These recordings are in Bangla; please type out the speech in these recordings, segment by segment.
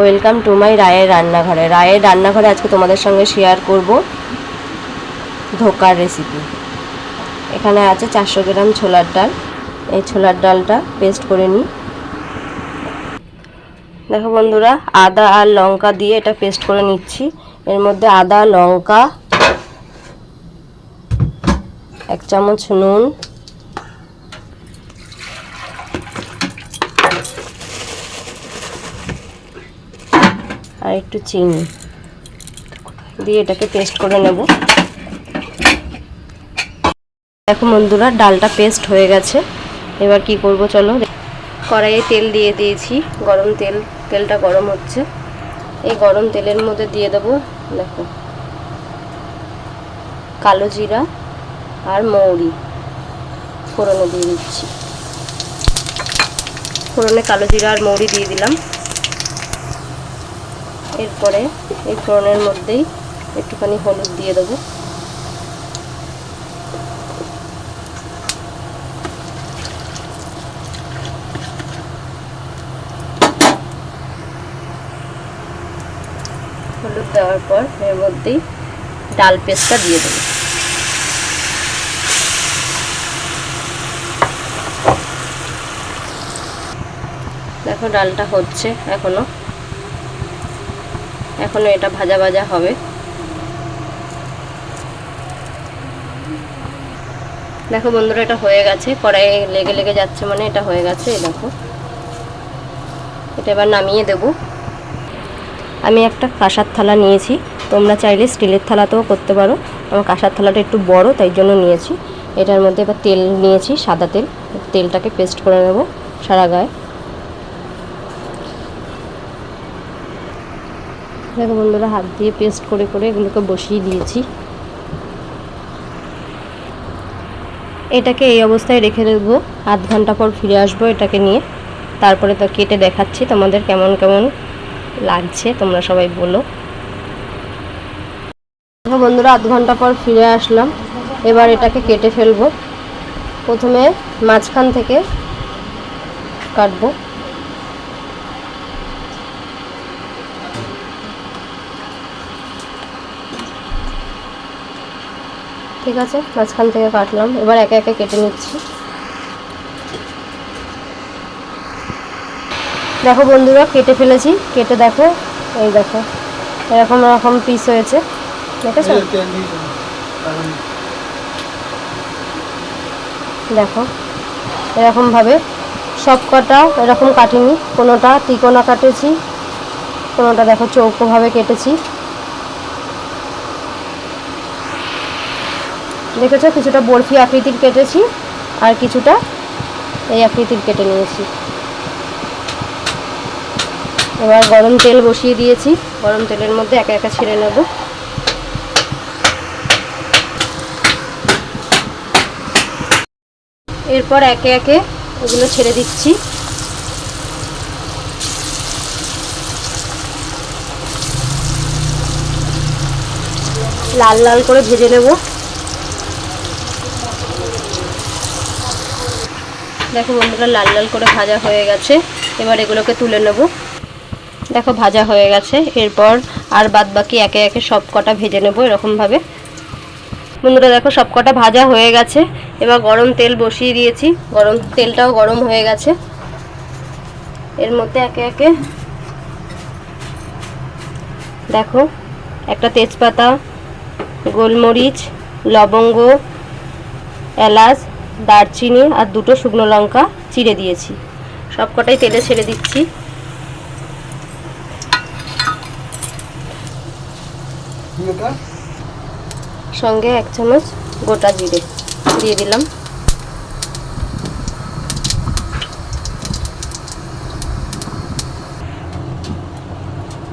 ওয়েলকাম টু মাই রায়ের রান্নাঘরে। রায়ের রান্নাঘরে আজকে তোমাদের সঙ্গে শেয়ার করব ধোকার রেসিপি এখানে আছে চারশো গ্রাম ছোলার ডাল। এই ছোলার ডালটা পেস্ট করে নিই। দেখো বন্ধুরা, আদা আর লঙ্কা দিয়ে এটা পেস্ট করে নিচ্ছি। এর মধ্যে আদা, লঙ্কা, এক চামচ নুন আর একটু চিনি। দিয়ে এটাকে পেস্ট করে নেব। দেখো বন্ধুরা, ডালটা পেস্ট হয়ে গেছে। এবার কি করব চলো কড়াইয়ে তেল দিয়ে দিয়েছি, গরম তেল। তেলটা গরম হচ্ছে। এই গরম তেলের মধ্যে দিয়ে দেবো, দেখো। কালো জিরা আর মৌরি। ফোড়নে দিয়ে দিচ্ছি। ফোড়নে কালো জিরা আর মৌরি দিয়ে দিলাম। এরপরে এই ফোড়নের মধ্যেই একটুখানি হলুদ দিয়ে দেবো। হলুদ দেওয়ার পর এর মধ্যেই ডাল পেস্টটা দিয়ে দেবো। দেখো ডালটা হচ্ছে এখনও এখনও এটা ভাজা ভাজা হবে। দেখো বন্ধুরা, এটা হয়ে গেছে। কড়াইয়ে লেগে লেগে যাচ্ছে মানে এটা হয়ে গেছে দেখো। এটা এবার নামিয়ে দেব। আমি একটা কাঁসার থালা নিয়েছি। তোমরা চাইলে স্টিলের থালাতেও করতে পারো। আমার কাঁসার থালাটা একটু বড়, তাই জন্য নিয়েছি। এটার মধ্যে এবার তেল নিয়েছি, সাদা তেল। তেলটাকে পেস্ট করে নেব সারা গায়ে। দেখো বন্ধুরা, হাত দিয়ে পেস্ট করে করে এগুলোকে বসিয়ে দিয়েছি। এটাকে এই অবস্থায় রেখে দেবো। আধ ঘণ্টা পর ফিরে আসব এটাকে নিয়ে। তারপরে তো কেটে দেখাচ্ছি তোমাদের কেমন কেমন লাগছে, তোমরা সবাই বলো। বন্ধুরা, আধ ঘণ্টা পর ফিরে আসলাম। এবার এটাকে কেটে ফেলব। প্রথমে মাঝখান থেকে কাটবো। ঠিক আছে মাঝখান থেকে কাটলাম। এবার একে একে কেটে নিচ্ছি। দেখো বন্ধুরা কেটে ফেলেছি। কেটে দেখো এই দেখো এরকম এরকম পিস হয়েছে। দেখেছ? দেখো এরকমভাবে সব কটা এরকম কাটিনি। কোনোটা তিকোনা কাটেছি কোনোটা দেখো চৌকোভাবে কেটেছি। দেখেছ কিছুটা বরফি আকৃতির কেটেছি আর কিছুটা এই আকৃতির কেটে নিয়েছি। এবার গরম তেল বসিয়ে দিয়েছি। গরম তেলের মধ্যে একা একা ছেড়ে নেব। এরপর একে একে ওগুলো ছেড়ে দিচ্ছি। লাল লাল করে ভেজে নেব। দেখো বন্ধুরা, লাল লাল করে ভাজা হয়ে গেছে। এবার এগুলোকে তুলে নেব। দেখো, ভাজা হয়ে গেছে। এরপর আর বাদ বাকি একে একে সব কটা ভেজে নেব এরকমভাবে। বন্ধুরা, দেখো সব কটা ভাজা হয়ে গেছে। এবার গরম তেল বসিয়ে দিয়েছি। গরম তেলটাও গরম হয়ে গেছে। এর মধ্যে একে একে দেখো, একটা তেজপাতা, গোলমরিচ, লবঙ্গ, এলাচ দারচিনি আর দুটো শুকনো লঙ্কা চিড়ে দিয়েছি। সব কটাই তেলে ছেড়ে দিচ্ছি। সঙ্গে এক চামচ গোটা জিরে দিয়ে দিলাম।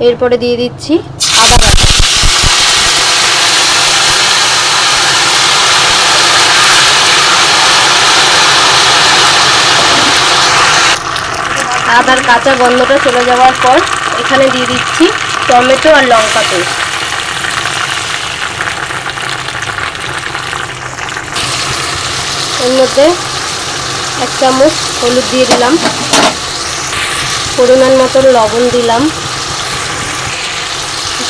এরপরে দিয়ে দিচ্ছি আদা বাটা আদার কাঁচা গন্ধটা চলে যাওয়ার পর এখানে দিয়ে দিচ্ছি টমেটো আর লঙ্কা পেস্ট। এর মধ্যে এক চামচ হলুদ দিয়ে দিলাম। পরিমাণ মতন লবণ দিলাম।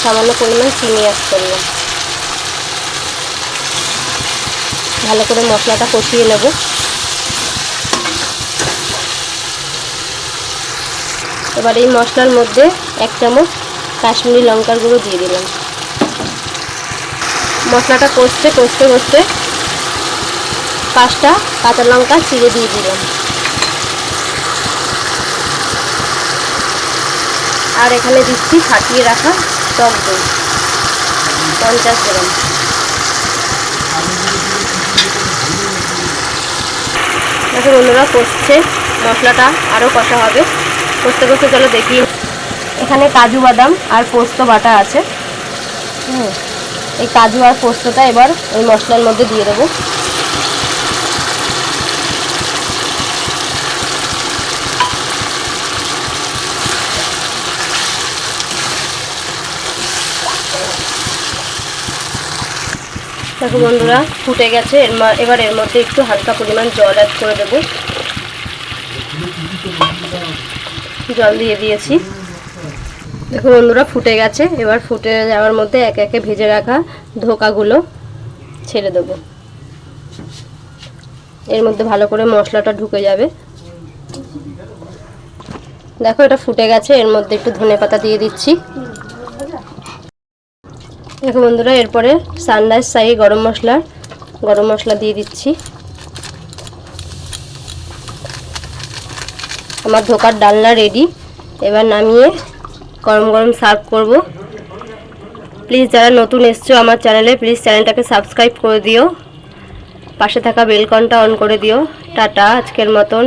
সামান্য পরিমাণ চিনি অ্যাড করলাম। ভালো করে মশলাটা কষিয়ে নেব। এবার এই মশলার মধ্যে এক চামচ কাশ্মীরি লঙ্কার গুঁড়ো দিয়ে দিলাম। মশলাটা কষতে কষতে কষতে পাঁচটা কাঁচা লঙ্কা চিড়ে দিয়ে দিলাম। আর এখানে দিচ্ছি ফাটিয়ে রাখা টক দই, পঞ্চাশ গ্রাম। দেখো বন্ধুরা কষছে, মশলাটা আরও কষা হবে। কষতে কষতে চলো দেখি। এখানে কাজু বাদাম আর পোস্ত বাটা আছে। হুম, এই কাজু আর পোস্তটা এবার ওই মশলার মধ্যে দিয়ে দেবো। দেখো বন্ধুরা, ফুটে গেছে। এবার এর মধ্যে একটু হালকা পরিমাণ জল অ্যাড করে দেবো। জল দিয়ে দিয়েছি। দেখো বন্ধুরা, ফুটে গেছে। এবার ফুটে যাওয়ার মধ্যে একে একে ভেজে রাখা ধোকাগুলো ছেড়ে দেবো। এর মধ্যে ভালো করে মশলাটা ঢুকে যাবে। দেখো, এটা ফুটে গেছে। এর মধ্যে একটু ধনে পাতা দিয়ে দিচ্ছি। দেখো বন্ধুরা, এরপরে সানরাইজ সাই গরম মশলা গরম মশলা দিয়ে দিচ্ছি। আমার ধোকার ডালনা রেডি এবার নামিয়ে গরম গরম সার্ভ করব। প্লিজ যারা নতুন এসছো আমার চ্যানেলে প্লিজ চ্যানেলটাকে সাবস্ক্রাইব করে দিও। পাশে থাকা বেলকনটা অন করে দিও। টাটা, আজকের মতন।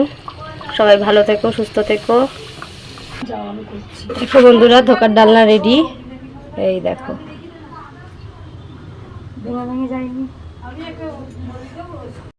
সবাই ভালো থেকো, সুস্থ থেকো। দেখো বন্ধুরা, ধোকার ডালনা রেডি এই দেখো। ভেঙে যায়নি।